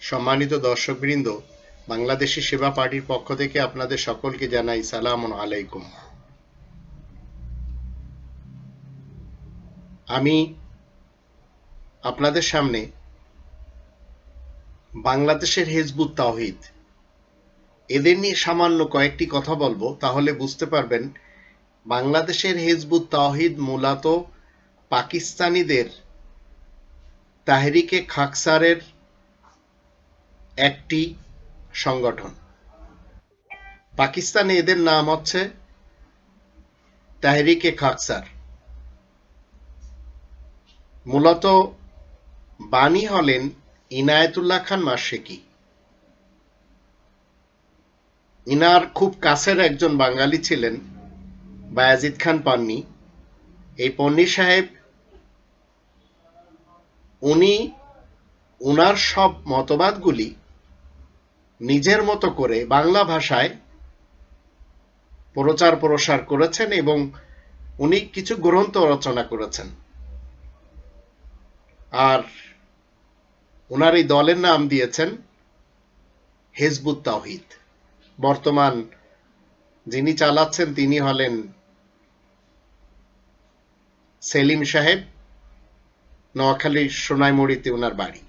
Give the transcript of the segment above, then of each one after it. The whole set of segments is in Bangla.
সম্মানিত দর্শকবৃন্দ, বাংলাদেশি সেবা পার্টির পক্ষ থেকে আপনাদের সকলকে জানাই সালাম আলাইকুম। আমি আপনাদের সামনে বাংলাদেশের হেজবুত তাওহিদ, এদের নিয়ে সামান্য কয়েকটি কথা বলব, তাহলে বুঝতে পারবেন বাংলাদেশের হেজবুত তাওহিদ মূলত পাকিস্তানিদের তাহরিকে খাকসারের একটি সংগঠন। পাকিস্তানে এদের নাম হচ্ছে তাহরিকে খাকসার। মূলত বাণী হলেন ইনায়েতুল্লাহ খান মাসেকি। ইনার খুব কাছের একজন বাঙালি ছিলেন, বায়াজিদ খান পান্নি। এই পন্নি সাহেব, উনি উনার সব মতবাদগুলি নিজের মতো করে বাংলা ভাষায় প্রচার প্রসার করেছেন এবং উনি কিছু গ্রন্থ রচনা করেছেন। আর ওনার এই দলের নাম দিয়েছেন হেজবুত তাওহিদ। বর্তমান যিনি চালাচ্ছেন তিনি হলেন সেলিম সাহেব নোয়াখালীর সোনাইমুড়িতে ওনার বাড়ি।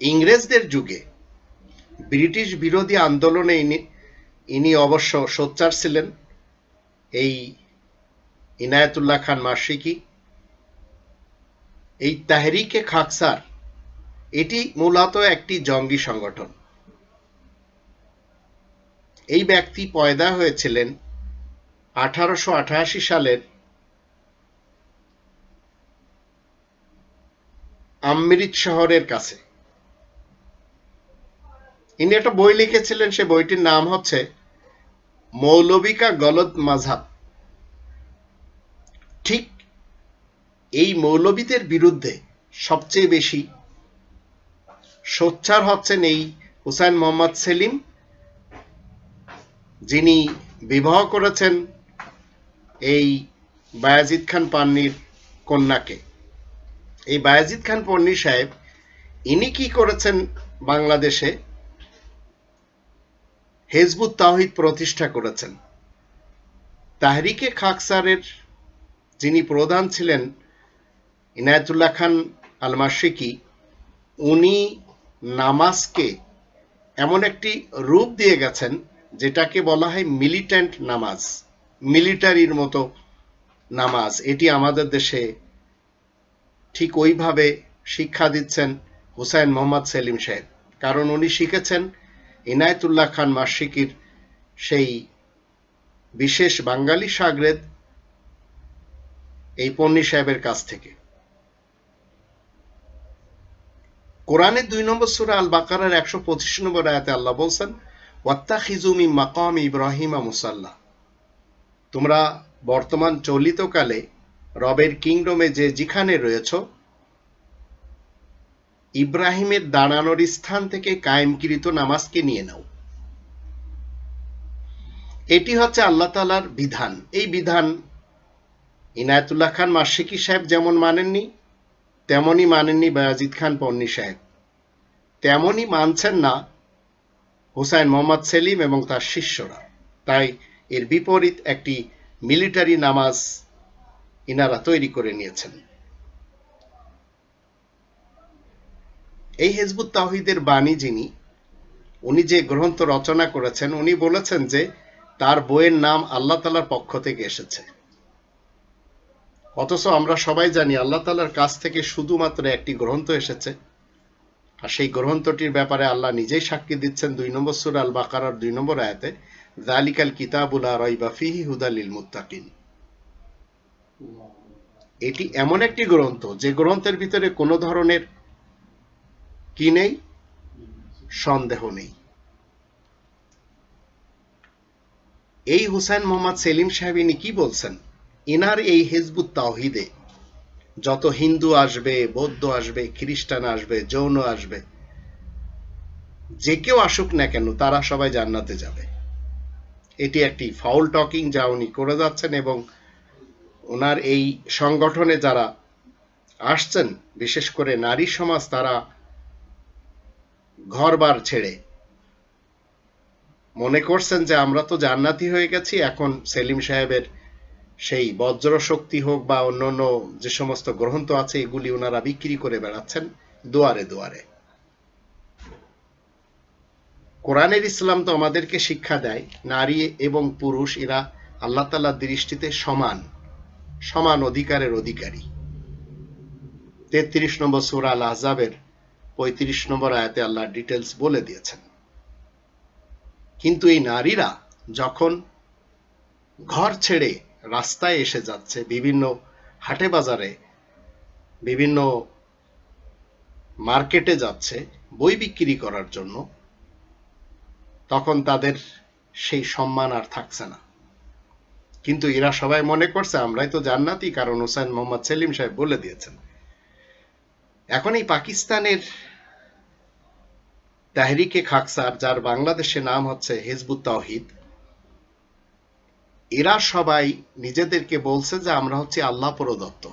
ইংরেজদের যুগে ব্রিটিশ বিরোধী আন্দোলনে ইনি ইনি অবশ্য সোচ্চার ছিলেন। এই ইনায়াতুল্লাহ খান মাসিকি এই তাহরিকে খাকসার, এটি মূলত একটি জঙ্গি সংগঠন। এই ব্যক্তি পয়দা হয়েছিলেন আঠারোশো আঠাশি সালের আমৃত শহরের কাছে। ইনি একটা বই লিখেছিলেন, সে বইটির নাম হচ্ছে মৌলবিকা গলদ মাঝাব ঠিক এই মৌলবীদের বিরুদ্ধে সবচেয়ে বেশি সোচ্চার হচ্ছেন এই হুসাইন মোহাম্মদ সেলিম, যিনি বিবাহ করেছেন এই বায়াজিদ খান পান্নির কন্যাকে। এই বায়াজিদ খান পন্নী সাহেব, ইনি কি করেছেন বাংলাদেশে? হেজবুত তাহিদ প্রতিষ্ঠা করেছেন। তাহরিকে খাকসারের যিনি প্রধান ছিলেন, ইনায়তুল্লাহ খান আল মাসিকি উনি নামাজকে এমন একটি রূপ দিয়ে গেছেন, যেটাকে বলা হয় মিলিট্যান্ট নামাজ, মিলিটারির মতো নামাজ। এটি আমাদের দেশে ঠিক ওইভাবে শিক্ষা দিচ্ছেন হুসাইন মোহাম্মদ সেলিম সাহেব। কারণ উনি শিখেছেন ইনায়তুল্লাহ খান মাসিকির সেই বিশেষ বাঙালি সাগরেদ এই পন্নী সাহেবের কাছ থেকে। কোরআনের দুই নম্বর সুরা আল বাকারার একশো পঁচিশ নম্বর আয়াতে আল্লাহ বলছেন ওয়াত্তা খিজুমি মাকাম ইব্রাহিমা মুসাল্লাহ তোমরা বর্তমান চলিতকালে রবের কিংডমে যে যেখানে রয়েছ ইব্রাহিমের দাঁড়ানোর স্থান থেকে কায়েমকৃত নামাজকে নিয়ে নাও। এটি হচ্ছে আল্লাহ তালার বিধান। এই বিধান ইনায়তুল্লাহ খান মাসিকি সাহেব যেমন মানেননি, তেমনই মানেননি বায়াজিদ খান, পন্নী সাহেব। তেমনই মানছেন না হুসাইন মোহাম্মদ সেলিম এবং তার শিষ্যরা। তাই এর বিপরীত একটি মিলিটারি নামাজ ইনারা তৈরি করে নিয়েছেন। এই হেজবুত তাহিদের বাণী যিনি, উনি যে গ্রন্থ রচনা করেছেন, উনি বলেছেন যে তার বইয়ের নাম আল্লাহ তালার পক্ষ থেকে এসেছে। অথচ আমরা সবাই জানি আল্লাহ তালার কাছ থেকে শুধুমাত্র একটি গ্রন্থ এসেছে। আর সেই গ্রন্থটির ব্যাপারে আল্লাহ নিজেই সাক্ষী দিচ্ছেন দুই নম্বর সুর আল বাকারার দুই নম্বর আয়াতে জালিকাল কিতাবুল ফিহি হুদালিল মুত্তাকিন। এটি এমন একটি গ্রন্থ, যে গ্রন্থের ভিতরে কোনো ধরনের কি নেই? সন্দেহ নেই। এই হুসাইন মোহাম্মদ সেলিম সাহেব ইনি কি বলছেন? ইনার এই হেজবুত তাওহিদে যত হিন্দু আসবে, বৌদ্ধ আসবে, খ্রিস্টান আসবে, যৌন আসবে, যে কেউ আসুক না কেন, তারা সবাই জান্নাতে যাবে। এটি একটি ফাউল টকিং যা উনি করে যাচ্ছেন এবং ওনার এই সংগঠনে যারা আসছেন, বিশেষ করে নারী সমাজ, তারা ঘরবার ছেড়ে। মনে করছেন যে আমরা তো জান্নাতি হয়ে গেছি, এখন সেলিম সাহেবের সেই বজ্র শক্তি হোক বা অন্যান্য যে সমস্ত গ্রন্থ আছে, এগুলি ওনারা বিক্রি করে বেড়াচ্ছেন দুয়ারে দুয়ারে। কোরআনের ইসলাম তো আমাদেরকে শিক্ষা দেয়, নারী এবং পুরুষ, এরা আল্লাহ তালার দৃষ্টিতে সমান সমান অধিকারের অধিকারী। তেত্রিশ নম্বর সুরা আল আহজাবের পঁয়ত্রিশ নম্বর আয়াতে আল্লাহ ডিটেলস বলে দিয়েছেন। কিন্তু এই নারীরা যখন ঘর ছেড়ে রাস্তায় এসে যাচ্ছে, বিভিন্ন হাটে বাজারে, বিভিন্ন মার্কেটে যাচ্ছে বই বিক্রি করার জন্য, তখন তাদের সেই সম্মান আর থাকছে না। কিন্তু এরা সবাই মনে করছে, আমরাই তো জান্নাতি, কারণ হোসেন মোহাম্মদ সেলিম সাহেব বলে দিয়েছেন। এখন এই পাকিস্তানের তাহরিকে খাকসার যার বাংলাদেশে নাম হচ্ছে হিজবুত তাওহিদ, এরা সবাই নিজেদেরকে বলছে যে আমরা হচ্ছে আল্লাহ প্রদত্ত।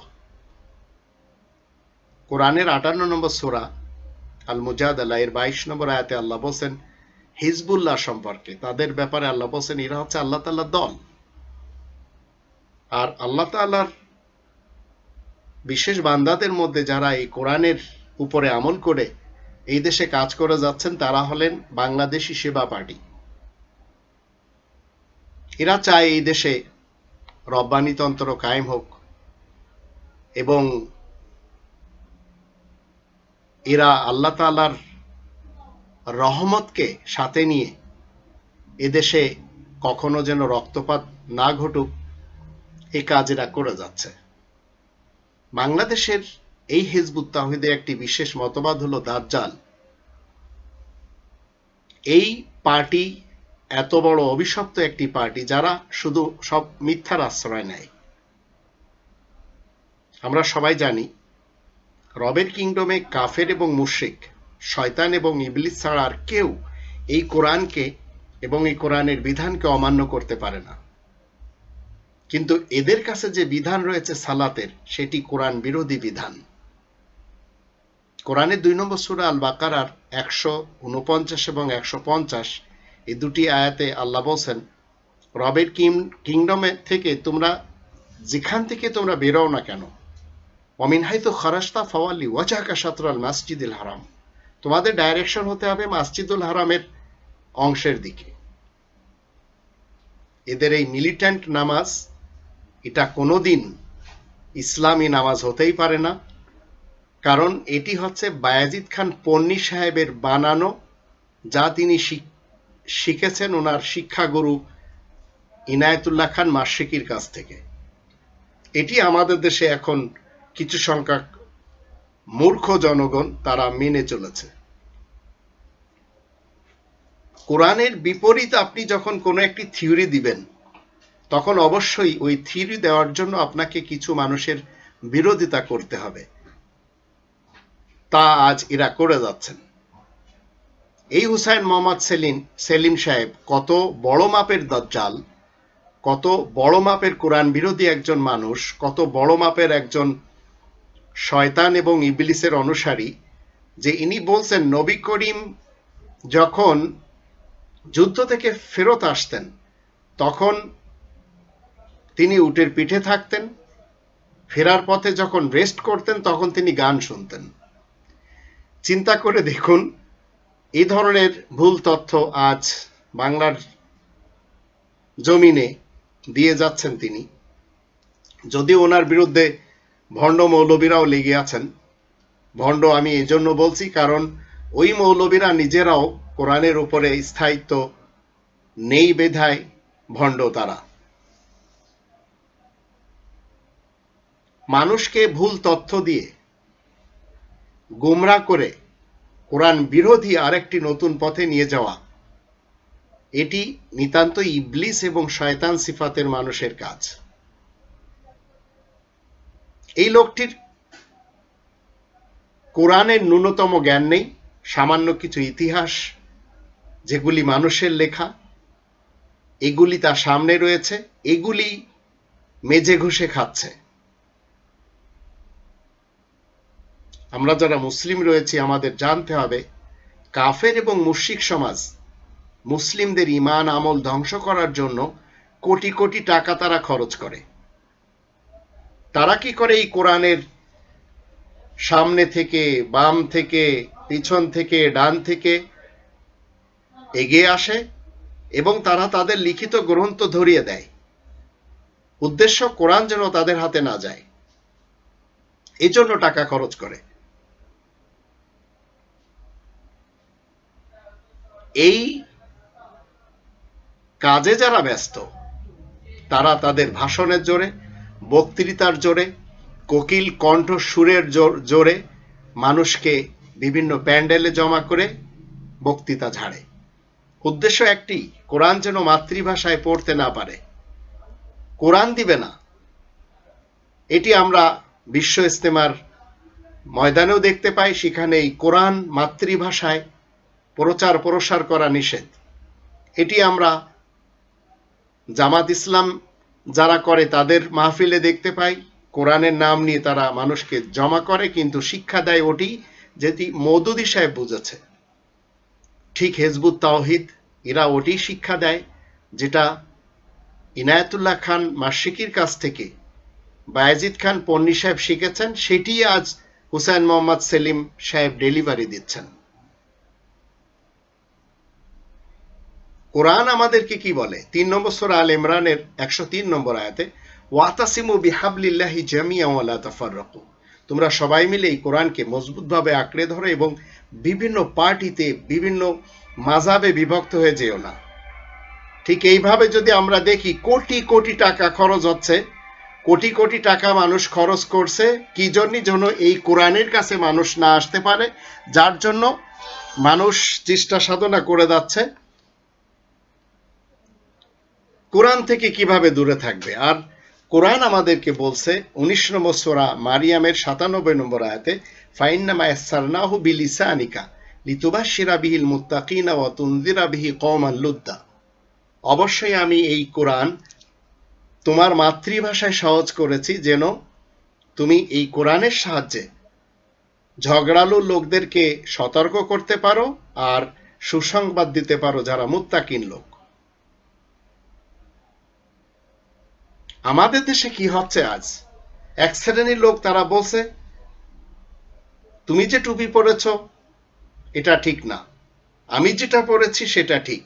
কোরআনের আটান্ন নম্বর সোরা আল মুজাদালা এর বাইশ নম্বর আয়াতে আল্লাহ বলছেন, হিজবুল্লাহ সম্পর্কে। তাদের ব্যাপারে আল্লাহ বলছেন, এরা হচ্ছে আল্লাহ তাল্লাহ দল। আর আল্লাহ তাল্লাহর বিশেষ বান্দাদের মধ্যে যারা এই কোরআনের উপরে আমল করে এই দেশে কাজ করে যাচ্ছেন তারা হলেন বাংলাদেশি সেবা পার্টি। এরা চায় এই দেশে রব্বানিতন্ত্র কায়েম হোক এবং এরা আল্লাহ তালার রহমতকে সাথে নিয়ে এদেশে কখনো যেন রক্তপাত না ঘটুক, এ কাজ এরা করে যাচ্ছে। বাংলাদেশের এই হিজবুত তাহিদের একটি বিশেষ মতবাদ হলো দাজ্জাল। এই পার্টি এত বড় অভিশপ্ত একটি পার্টি যারা শুধু সব মিথ্যার আশ্রয় নেয়। আমরা সবাই জানি, রবের কিংডমে কাফের এবং মুশ্রিক, শয়তান এবং ইবলিস ছাড়া আর কেউ এই কোরআনকে এবং এই কোরআনের বিধানকে অমান্য করতে পারে না। কিন্তু এদের কাছে যে বিধান রয়েছে সালাতের, সেটি কোরআন বিরোধী বিধান। কোরআনের দুই নম্বর সুরা আল বাকারার একশো উনপঞ্চাশ এবং একশো পঞ্চাশ, এই দুটি আয়াতে আল্লাহ বলছেন, রবের কিং কিংডমে থেকে তোমরা, যেখান থেকে তোমরা বেরোও না কেন? অমিন হাইতো খরাস্তা ফওয়ালি ওয়াজাকা সাতরাল মাসজিদুল হারাম। তোমাদের ডাইরেকশন হতে হবে মাসজিদুল হারামের অংশের দিকে। এদের এই মিলিট্যান্ট নামাজ, এটা কোনোদিন ইসলামী নামাজ হতেই পারে না। কারণ এটি হচ্ছে বায়াজিদ খান পন্নী সাহেবের বানানো, যা তিনি শিখেছেন ওনার শিক্ষাগুরু ইনায়তুল্লাহ খান মাসিকির কাছ থেকে। এটি আমাদের দেশে এখন কিছু সংখ্যক মূর্খ জনগণ তারা মেনে চলেছে। কোরআনের বিপরীত আপনি যখন কোনো একটি থিওরি দিবেন, তখন অবশ্যই ওই থিওরি দেওয়ার জন্য আপনাকে কিছু মানুষের বিরোধিতা করতে হবে। তা আজ এরা করে যাচ্ছেন। এই হুসাইন মোহাম্মদ সেলিম সেলিম সাহেব কত বড় মাপের দজ্জাল, কত বড় মাপের কোরআন বিরোধী একজন মানুষ, কত বড় মাপের একজন শয়তান এবং ইবলিসের অনুসারী যে ইনি বলছেন, নবী করিম যখন যুদ্ধ থেকে ফেরত আসতেন, তখন তিনি উটের পিঠে থাকতেন, ফেরার পথে যখন রেস্ট করতেন, তখন তিনি গান শুনতেন। চিন্তা করে দেখুন এই ধরনের ভুল তথ্য আজ বাংলার জমিনে দিয়ে যাচ্ছেন তিনি। যদি ওনার বিরুদ্ধে ভণ্ড মৌলবীরাও লেগে আছেন। ভণ্ড আমি এই জন্য বলছি কারণ ওই মৌলবীরা নিজেরাও কোরআনের উপরে স্থায়িত্ব নেই বেধায় ভণ্ড তারা। মানুষকে ভুল তথ্য দিয়ে গুমরা করে কোরআন বিরোধী আরেকটি নতুন পথে নিয়ে যাওয়া। এটি নিতান্ত ইবলিস এবং শয়তান সিফাতের মানুষের কাজ। এই লোকটির কোরআনের ন্যূনতম জ্ঞান নেই, সামান্য কিছু ইতিহাস, যেগুলি মানুষের লেখা, এগুলি তার সামনে রয়েছে, এগুলি মেজে ঘষে খাচ্ছে। আমরা যারা মুসলিম রয়েছি, আমাদের জানতে হবে, কাফের এবং মুশরিক সমাজ মুসলিমদের ইমান আমল ধ্বংস করার জন্য কোটি কোটি টাকা তারা খরচ করে। তারা কি করে এই কোরআনের সামনে থেকে, বাম থেকে, পিছন থেকে, ডান থেকে এগিয়ে আসে এবং তারা তাদের লিখিত গ্রন্থ ধরিয়ে দেয়। উদ্দেশ্য কোরআন যেন তাদের হাতে না যায়। এজন্য টাকা খরচ করে। এই কাজে যারা ব্যস্ত, তারা তাদের ভাষণের জোরে, বক্তৃতার জোরে, কোকিল কণ্ঠ সুরের জোর- মানুষকে বিভিন্ন প্যান্ডেলে জমা করে বক্তৃতা ঝাড়ে। উদ্দেশ্য একটি, কোরআন যেন মাতৃভাষায় পড়তে না পারে। কোরআন দিবে না। এটি আমরা বিশ্ব ইস্তেমার ময়দানেও দেখতে পাই সেখানে এই কোরআন মাতৃভাষায় প্রচার প্রসার করা নিষেধ। এটি আমরা জামাত ইসলাম যারা করে তাদের মাহফিলে দেখতে পাই। কোরআনের নাম নিয়ে তারা মানুষকে জমা করে, কিন্তু শিক্ষা দেয় ওটি যেটি মৌদুদি সাহেব বুঝেছে। ঠিক হেজবুত তাওহিদ, এরা ওটি শিক্ষা দেয়, যেটা ইনায়াতুল্লাহ খান মাসিকির কাছ থেকে বায়াজিদ খান পন্নী সাহেব শিখেছেন। সেটি আজ হুসাইন মোহাম্মদ সেলিম সাহেব ডেলিভারি দিচ্ছেন। কোরআন আমাদেরকে কি বলে? তিন নম্বর সোরা আল ইমরানের একশো তিন নম্বর আয়াতে, ওয়াতাসিমু বিহাবলিল্লাহি জামিয়া ওয়ালা তোমরা সবাই মিলে এই কোরআনকে মজবুতভাবে আঁকড়ে ধরো এবং বিভিন্ন পার্টিতে, বিভিন্ন মাজাবে বিভক্ত হয়ে যেও না। ঠিক এইভাবে যদি আমরা দেখি, কোটি কোটি টাকা খরচ হচ্ছে। কোটি কোটি টাকা মানুষ খরচ করছে। কি জন্যই জন্য এই কোরআনের কাছে মানুষ না আসতে পারে? যার জন্য মানুষ চেষ্টা সাধনা করে যাচ্ছে। কোরআন থেকে কীভাবে দূরে থাকবে? আর কোরআন আমাদেরকে বলছে, উনিশ নম্বর সোরা মারিয়ামের সাতানব্বই নম্বর আয়াতে ফাইন্নামা ইয়াসসারনাহু বিলিসানিকা লিতুবাশশিরা বিহিল মুত্তাকিনা ওয়া তুনযিরা বিহি কওমান লুদ্দা। অবশ্যই আমি এই কোরআন তোমার মাতৃভাষায় সহজ করেছি যেন তুমি এই কোরআনের সাহায্যে ঝগড়ালু লোকদেরকে সতর্ক করতে পারো আর সুসংবাদ দিতে পারো যারা মুত্তাকিন লোক। আমাদের দেশে কি হচ্ছে আজ? এক শ্রেণির লোক তারা বলছে, তুমি যে টুপি পরেছ, এটা ঠিক না। আমি যেটা পরেছি, সেটা ঠিক।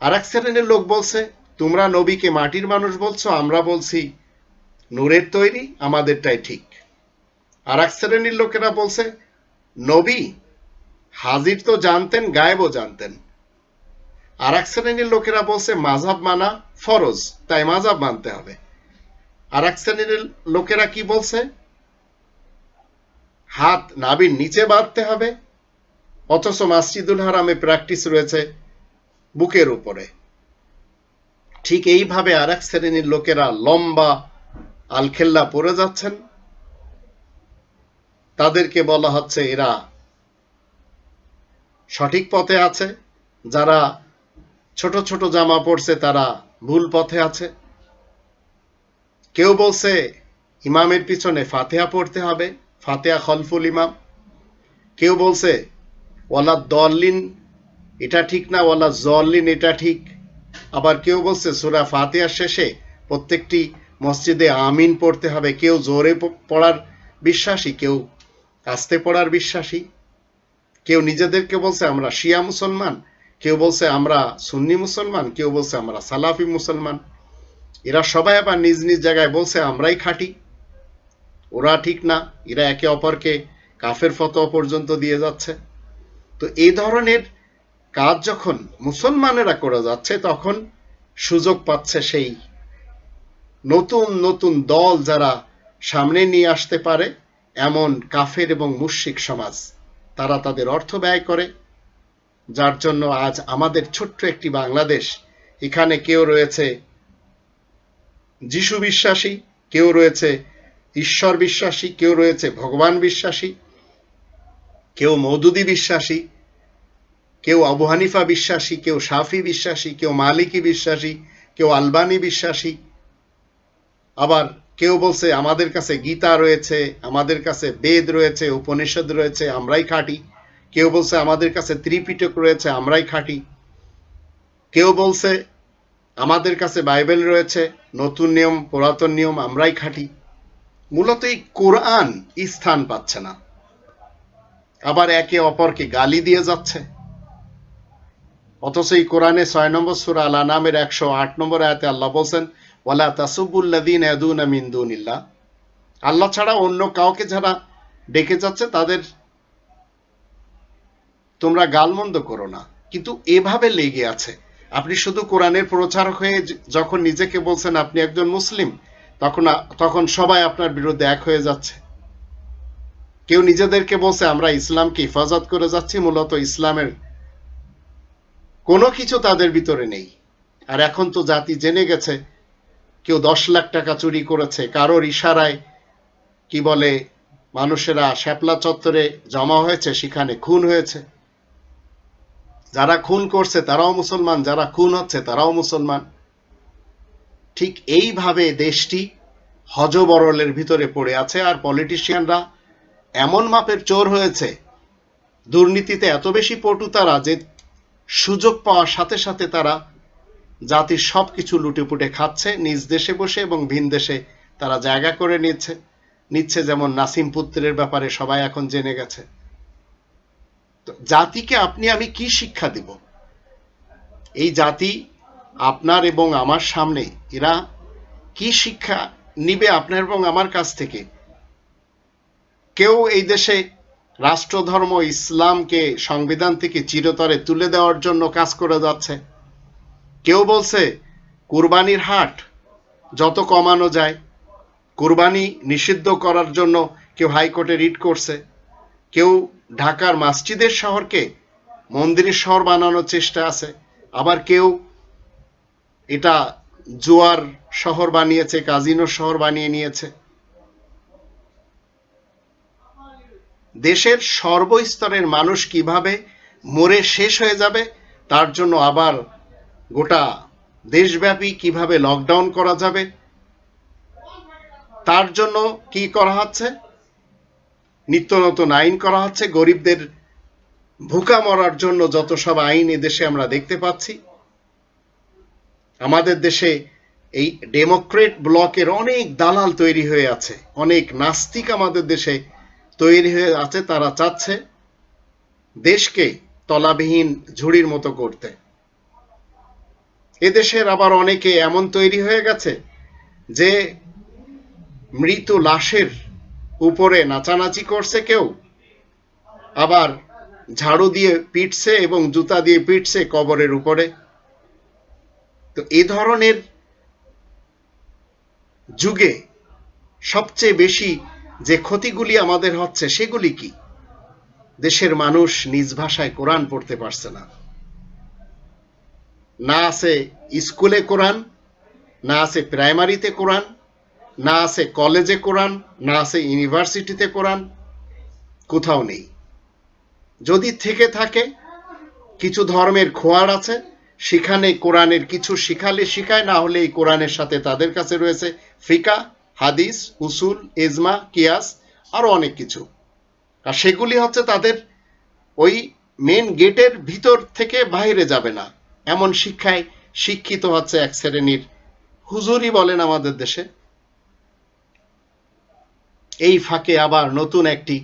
আর এক শ্রেণির লোক বলছে, তোমরা নবীকে মাটির মানুষ বলছো, আমরা বলছি, নূরের তৈরি, আমাদেরটাই ঠিক। আর এক শ্রেণির লোকেরা বলছে, নবী, হাজির তো জানতেন, গায়েবও জানতেন। আর এক শ্রেণির লোকেরা বলছে মাঝাব মানা ফরজ, তাই মাঝাব মানতে হবে। আর এক শ্রেণির লোকেরা কি বলছে? হাত নাবির নিচে বাঁধতে হবে, অথচ মাসজিদুল হারামে প্র্যাকটিস রয়েছে বুকের উপরে। ঠিক এইভাবে আর এক শ্রেণির লোকেরা লম্বা আলখেল্লা পরে যাচ্ছেন। তাদেরকে বলা হচ্ছে এরা সঠিক পথে আছে, যারা ছোট ছোট জামা পড়ছে তারা, ভুল পথে আছে। কেউ বলছে, ইমামের পিছনে ফাতেহা পড়তে হবে, ফাতেহা খলফুল ইমাম। কেউ বলছে, ওয়ালা দলিন এটা ঠিক না, ওয়ালা জলিন এটা ঠিক। আবার কেউ বলছে, সুরা ফাতেহার শেষে প্রত্যেকটি মসজিদে আমিন পড়তে হবে। কেউ জোরে পড়ার বিশ্বাসী, কেউ আস্তে পড়ার বিশ্বাসী। কেউ নিজেদেরকে বলছে, আমরা শিয়া মুসলমান কেউ বলছে আমরা সুন্নি মুসলমান, কেউ বলছে আমরা সালাফি মুসলমান। এরা সবাই আবার নিজ নিজ জায়গায় বলছে আমরাই খাঁটি। ওরা ঠিক না, এরা একে অপরকে কাফের ফতোয়া পর্যন্ত দিয়ে যাচ্ছে। তো এই ধরনের কাজ যখন মুসলমানেরা করে যাচ্ছে, তখন সুযোগ পাচ্ছে সেই নতুন নতুন দল যারা সামনে নিয়ে আসতে পারে, এমন কাফের এবং মুশরিক সমাজ। তারা তাদের অর্থ ব্যয় করে। যার জন্য আজ আমাদের ছোট্ট একটি বাংলাদেশ, এখানে কেউ রয়েছে যিশু বিশ্বাসী, কেউ রয়েছে ঈশ্বর বিশ্বাসী, কেউ রয়েছে ভগবান বিশ্বাসী, কেউ মৌদুদি বিশ্বাসী, কেউ আবু হানিফা বিশ্বাসী, কেউ সাফি বিশ্বাসী, কেউ মালিকি বিশ্বাসী, কেউ আলবানি বিশ্বাসী। আবার কেউ বলছে, আমাদের কাছে গীতা রয়েছে, আমাদের কাছে বেদ রয়েছে, উপনিষদ রয়েছে, আমরাই খাঁটি। কেউ বলছে, আমাদের কাছে ত্রিপিটক রয়েছে, আমরাই খাঁটি। কেউ বলছে, আমাদের কাছে বাইবেল রয়েছে, নতুন নিয়ম, পুরাতন নিয়ম, আমরাই খাঁটি। মূলত এই কোরআন স্থান পাচ্ছে না। আবার একে অপরকে গালি দিয়ে যাচ্ছে। অথচ এই কোরআনে ছয় নম্বর সুরা আল নামের একশো আট নম্বর আয়াতে আল্লাহ বলছেন, ওয়ালা তাসুবুল্লাদিন এদুন মিন্দুনিল্লাহ আল্লাহ ছাড়া অন্য কাউকে যারা ডেকে যাচ্ছে, তাদের তোমরা গালমন্দ করো না, কিন্তু এভাবে লেগে আছে। আপনি শুধু কোরআনের প্রচার হয়ে যখন নিজেকে বলছেন আপনি একজন মুসলিম, তখন তখন সবাই আপনার বিরুদ্ধে এক হয়ে যাচ্ছে। কেউ নিজেদেরকে বলছে, আমরা ইসলামকে হেফাজত করে যাচ্ছি, মূলত ইসলামের কোনো কিছু তাদের ভিতরে নেই। আর এখন তো জাতি জেনে গেছে, কেউ দশ লাখ টাকা চুরি করেছে, কারোর ইশারায়, কি বলে, মানুষেরা শ্যাপলা চত্বরে জমা হয়েছে, সেখানে খুন হয়েছে। যারা খুন করছে, তারাও মুসলমান, যারা খুন হচ্ছে, তারাও মুসলমান। ঠিক এইভাবে দেশটি হজবরলের ভিতরে পড়ে আছে আর পলিটিশিয়ানরা এমন মাপের চোর হয়েছে, দুর্নীতিতে এত বেশি পটু তারা যে সুযোগ পাওয়ার সাথে সাথে তারা জাতির সবকিছু লুটেপুটে খাচ্ছে, নিজ দেশে বসে এবং ভিন দেশে তারা জায়গা করে নিচ্ছে নিচ্ছে যেমন নাসিম পুত্রের ব্যাপারে সবাই এখন জেনে গেছে। জাতিকে আপনি, আমি কি শিক্ষা দিব? এই জাতি আপনার এবং আমার সামনে, এরা কি শিক্ষা নিবে আপনার এবং আমার কাছ থেকে? কেউ এই দেশে রাষ্ট্রধর্ম, ইসলামকে সংবিধান থেকে চিরতরে তুলে দেওয়ার জন্য কাজ করে যাচ্ছে। কেউ বলছে, কুরবানির হাট যত কমানো যায়, কুরবানি নিষিদ্ধ করার জন্য কেউ হাইকোর্টে রিট করছে। কেউ ঢাকার মাসজিদের শহরকে মন্দিরের শহর বানানোর চেষ্টা আছে। আবার কেউ এটা জুয়ার শহর বানিয়েছে, কাজিনো শহর বানিয়ে নিয়েছে। দেশের সর্বস্তরের মানুষ কীভাবে মরে শেষ হয়ে যাবে, তার জন্য আবার গোটা দেশব্যাপী কীভাবে লকডাউন করা যাবে, তার জন্য কি করা হচ্ছে? নিত্য নতুন আইন করা হচ্ছে। গরিবদের ভুকা মরার জন্য যত সব আইন দেশে আমরা দেখতে পাচ্ছি, আমাদের দেশে এই ডেমোক্রেট ব্লকের অনেক দালাল তৈরি হয়ে আছে, অনেক নাস্তিক আমাদের দেশে তৈরি হয়ে আছে, তারা চাচ্ছে দেশকে তলাবিহীন ঝুড়ির মতো করতে। এদেশের আবার অনেকে এমন তৈরি হয়ে গেছে যে মৃত লাশের উপরে নাচানাচি করছে কেউ? আবার ঝাড়ু দিয়ে পিটছে এবং জুতা দিয়ে পিটছে কবরের উপরে? তো এ ধরনের যুগে সবচেয়ে বেশি যে ক্ষতিগুলি আমাদের হচ্ছে, সেগুলি কি? দেশের মানুষ নিজ ভাষায় কোরআন পড়তে পারছে না। না আছে স্কুলে কোরআন, না আছে প্রাইমারিতে কোরআন না আছে কলেজে কোরআন, না আছে ইউনিভার্সিটিতে কোরআন, কোথাও নেই। যদি থেকে থাকে, কিছু ধর্মের খোয়ার আছে, সেখানে কোরআনের কিছু শিখালে শিখায়, না হলে এই কোরআনের সাথে তাদের কাছে রয়েছে ফিকা, হাদিস, উসুল এজমা কিয়াস, আরও অনেক কিছু। আর সেগুলি হচ্ছে তাদের ওই মেন গেটের ভিতর থেকে বাইরে যাবে না। এমন শিক্ষায় শিক্ষিত হচ্ছে এক শ্রেণির হুজুরই বলেন আমাদের দেশে এই ফাঁকে আবার নতুন একটি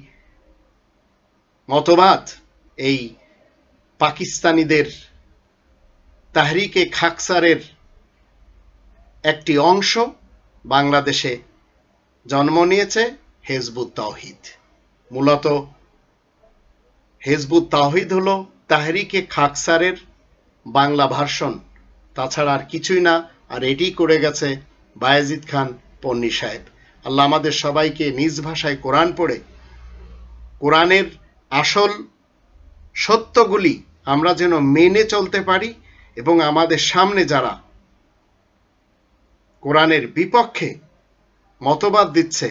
মতবাদ, এই পাকিস্তানিদের তাহরিকে খাকসারের একটি অংশ বাংলাদেশে জন্ম নিয়েছে, হেজবুত তাওহিদ। মূলত হেজবুত তাওহিদ হলো তাহরিকে খাকসারের বাংলা ভার্সন। তাছাড়া আর কিছুই না, আর এটি করে গেছে বায়াজিদ খান পন্নী সাহেব। আল্লাহ আমাদের সবাইকে নিজ ভাষায় কোরআন পড়ে। কোরআনের আসল সত্যগুলি আমরা যেন মেনে চলতে পারি এবং আমাদের সামনে যারা কোরআনের বিপক্ষে মতবাদ দিচ্ছে,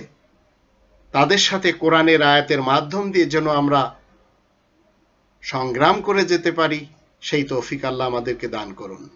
তাদের সাথে কোরআনের আয়াতের মাধ্যম দিয়ে যেন আমরা সংগ্রাম করে যেতে পারি, সেই তৌফিক আল্লাহ আমাদেরকে দান করুন।